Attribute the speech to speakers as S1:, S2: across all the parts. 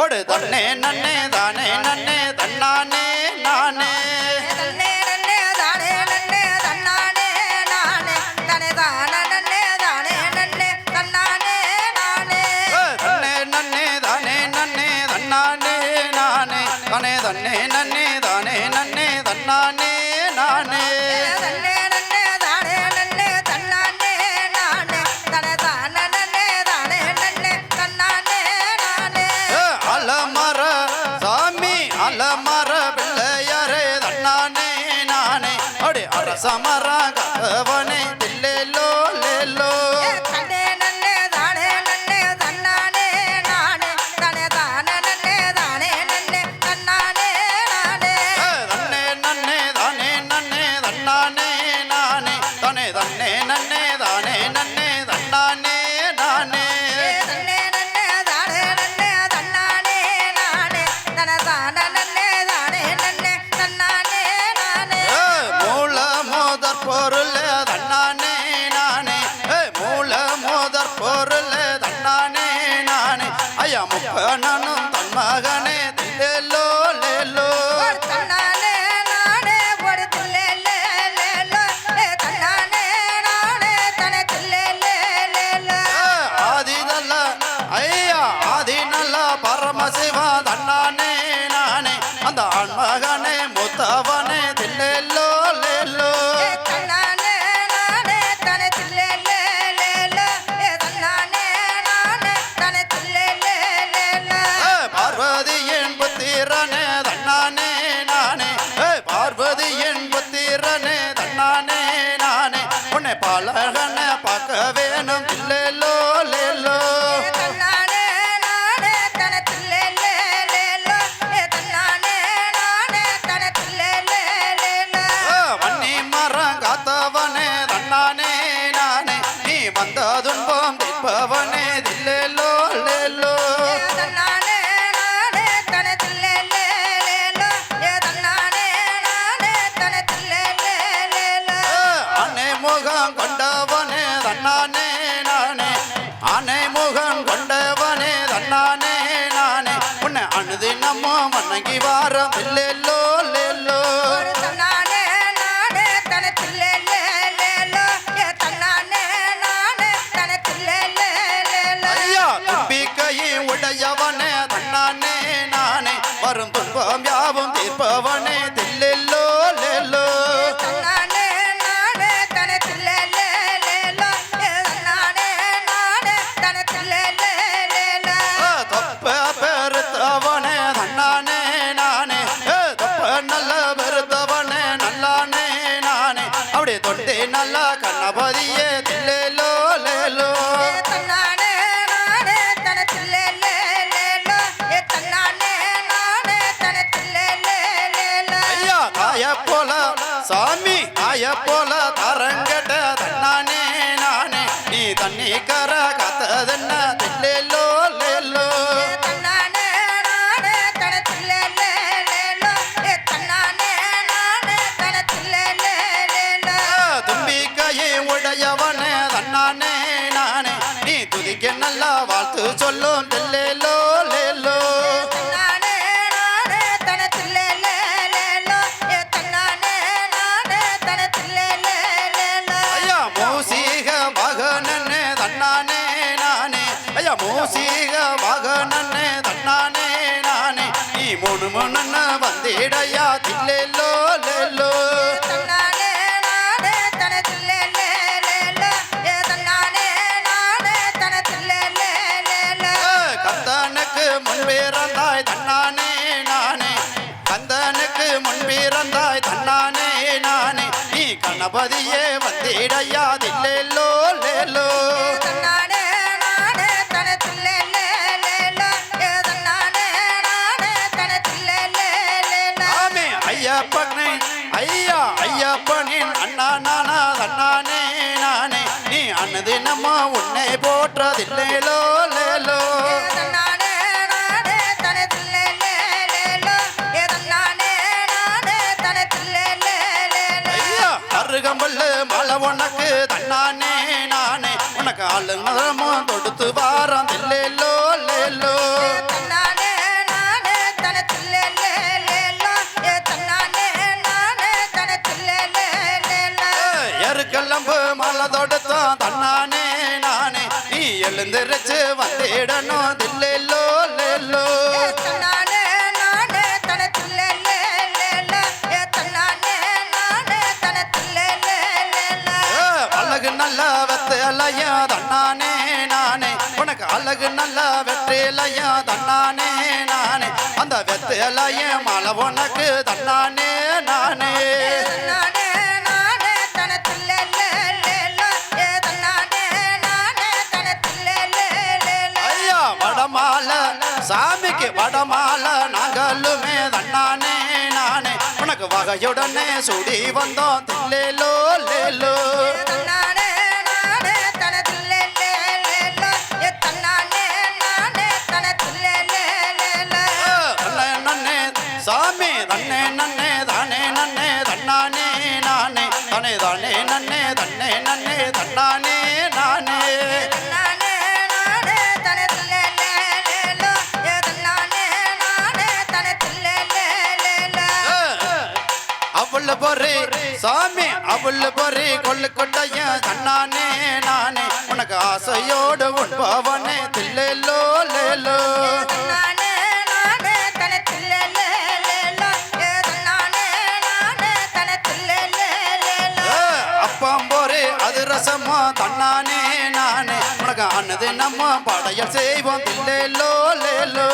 S1: கொடு தன்னே நன்னே தான். மலமர பிள்ளையரே தன்னானே நானே. அடி அரசமரா
S2: கவனே இல்லே லோ லே லோ. ಅನುದಿನಮ್ಮ ಮನಗಿ ವಾರ ಇಲ್ಲೆಲ್ಲೋ
S1: ಲೆಲ್ಲೋ நம்பிக்கையை உடையவனே தன்னானே நானே. வரும் துன்பம் யாவும் தீர்ப்பவனே
S2: ತದನ್ನ ತಿಲ್ಲೆಲ್ಲೋ
S1: ಲೆಲ್ಲೋ தும்பிக்கையை உடையவனே தன்னானே நானே. நீ துதிக்க நல்லா வாழ்த்து சொல்லும் தெல்லேல மூணு மூணு வந்தேடையா? தில்லேலோ லேலோ கந்தனுக்கு முன்பிறந்தாய் தன்னானே நானே. கந்தனுக்கு முன்பிறந்தாய் தன்னானே நானே. நீ கணபதியே வந்தேடையா? தில்லேலோ லேலோ ஐயப்பனே ஐயா ஐயப்பனின் அண்ணா நானா அண்ணானே நானே. நீ அண்ணது நம்ம உன்னை போற்றதில்லைலோ லேலோ அருகம்பல்லு மலை உனக்கு தன்னானே நானே. உனக்கு ஆளு மதமும் தொடுத்து வாரம் தில்லைலோ
S2: கம்பு
S1: மலை தொடுத்தோம். தன்னானே நானே. நீ எழுந்திருச்சு வந்திடணும்.
S2: தில்லோ
S1: லெல்லோ அழகு நல்ல வெத்தையா தன்னானே நானே. உனக்கு அழகு நல்ல வெற்றிலையா தன்னானே நானே. அந்த வெத்தையிலையும் மலை உனக்கு தன்னானே. வேலைக்கு வடமால நாங்களுமே தண்ணானே நானே. உனக்கு வகையுடனே சுடி வந்தோம் தில்லேலோ லேலோ. சாமி. அவள் பொறி. சாமி அவள் பொறி. கொள்ளு கொட்டைய கண்ணானே நானே. உனக்கு ஆசையோடு உண்பவனே. தில்லேலோ லேலோ ரசமா தன்னானே நானே. உனக்கு அன்னது நம்ம படையல் செய்வோம் தில்லேலோ லேலோ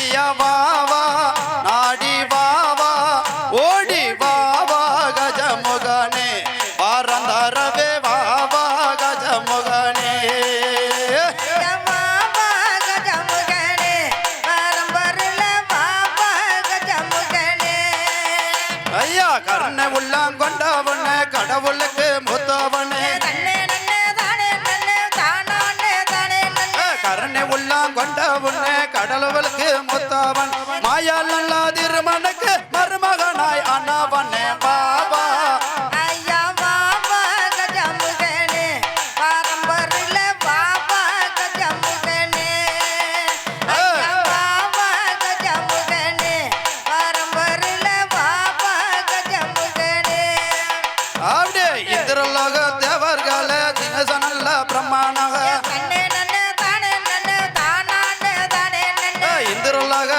S2: ஐயா
S1: பாவா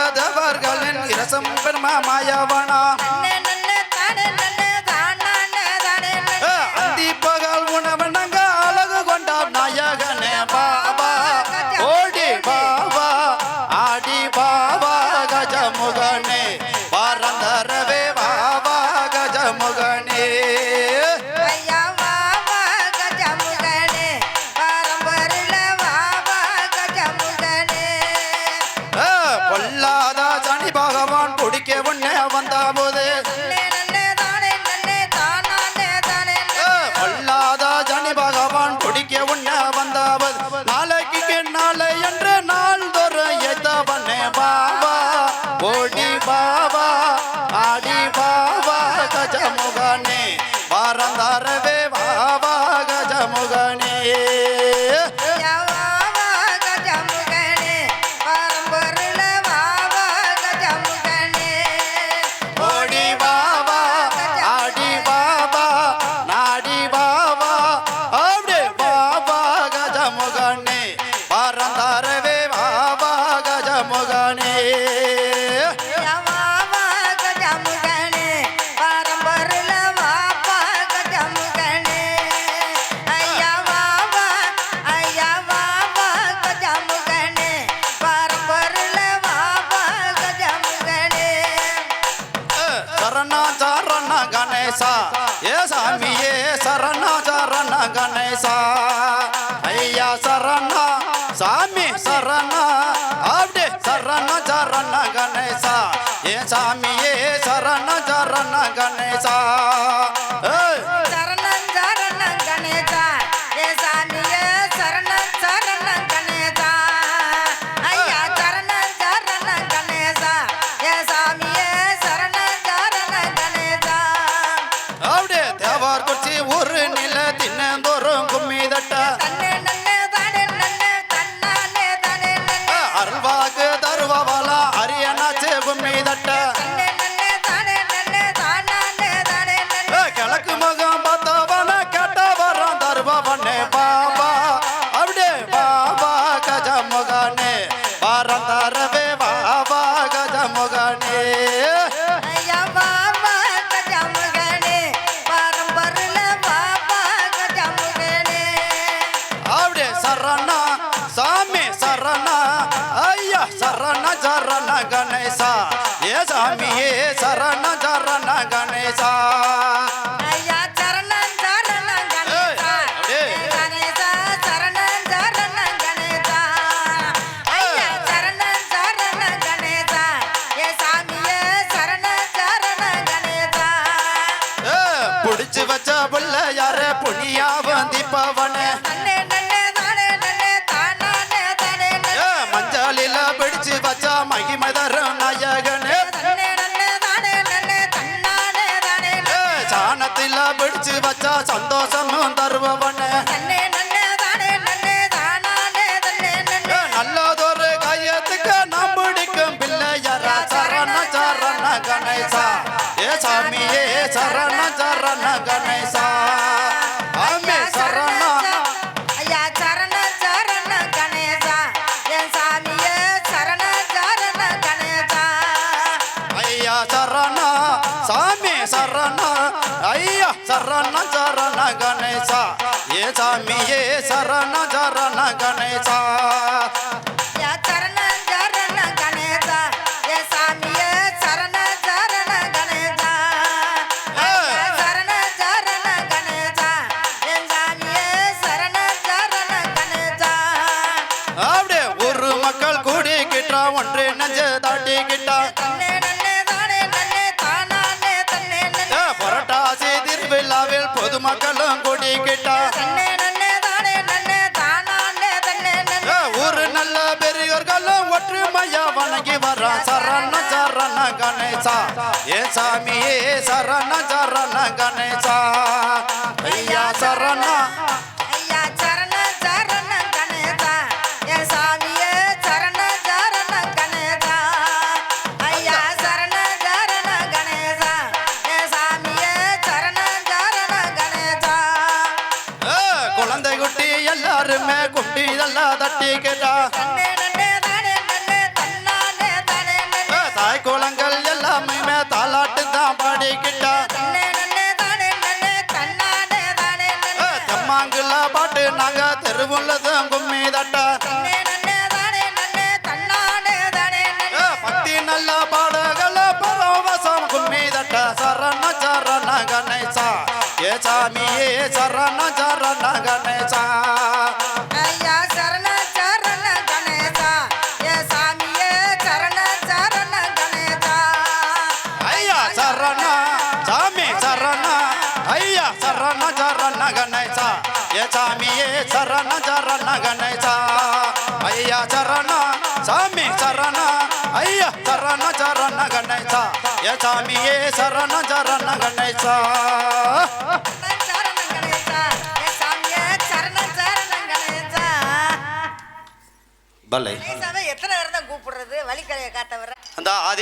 S1: அறியாதவர்கள் என் இரசம் பெருமா மாயவனா
S2: గజముగనే వారందరవే
S1: బాబా గజముగనే கணேசா. ஏ சாமியே சரணா சரண கணேசா. ஐயா சரணா. சாமி சரணா. அப்படியே சரண சரண கணேசா. ஏ சாமியே சரண சரண கணேசா.
S2: சரண சரண கணேசா.
S1: மகனே. சரணா சாமி சரணா. ஐயா சரண சரண கணேசா. ஏ சாமி ஏ சரண சரண கணேசா. பொடியா வந்திப்பவன. மஞ்சாலில பிடிச்சு வச்சா மகிமதரம் நாயகனே. சாணத்தில பிடிச்சு வச்சா சந்தோஷமும் தருபவன. நல்லதொரு காயத்துக்கு நாம் பிடிக்கும் பிள்ளையரா. சரண சரண கணேசா. ஏ சாமியே சரண சரண கணேசா.
S2: கணேசா
S1: ஏ சாமி ஏ சரண சரண கணேசா. அப்படியே ஒரு மக்கள் கூடிக்கிட்டா ஒன்று நெஞ்சு தாட்டிக்கிட்டா போய்
S2: கேட்டா
S1: ஊரு நல்ல பெரியோர்களும் ஒற்றுமையா வணங்கி வர்றான் சரண சரண கணேசா. ஏ சாமியே சரண சரண கணேசா. ஐயா சரணா. அருமை குட்டி
S2: இதெல்லாம்
S1: தட்டி
S2: கேட்டா
S1: தாய் குளங்கள் எல்லாமே தாலாட்டு தான் பாடிக்கிட்டா தெம்மாங்குல பாட்டு நாங்க தெருவுள்ளதும் கும்மி தட்டா பக்தி நல்ல பாடகள பரவசம் கும்மி தட்டா சரண சரண கணேசா. ஏ
S2: சாமி ஏ சரண சரண கணேசா.
S1: சரண சாமி சரண ஐயா சரண சரண கணேசா. ஏ சாமியே சரண சரண கணேசா. ஐயா சரண சாமி சரண ஐயா சரண சரண கணேசா. ஏ சாமியே சரண சரண கணேசா.
S2: பல்லை எத்தனை பேர் தான் கூப்பிடுறது? வழிக்கரையை காத்தவர.
S1: அந்த ஆதி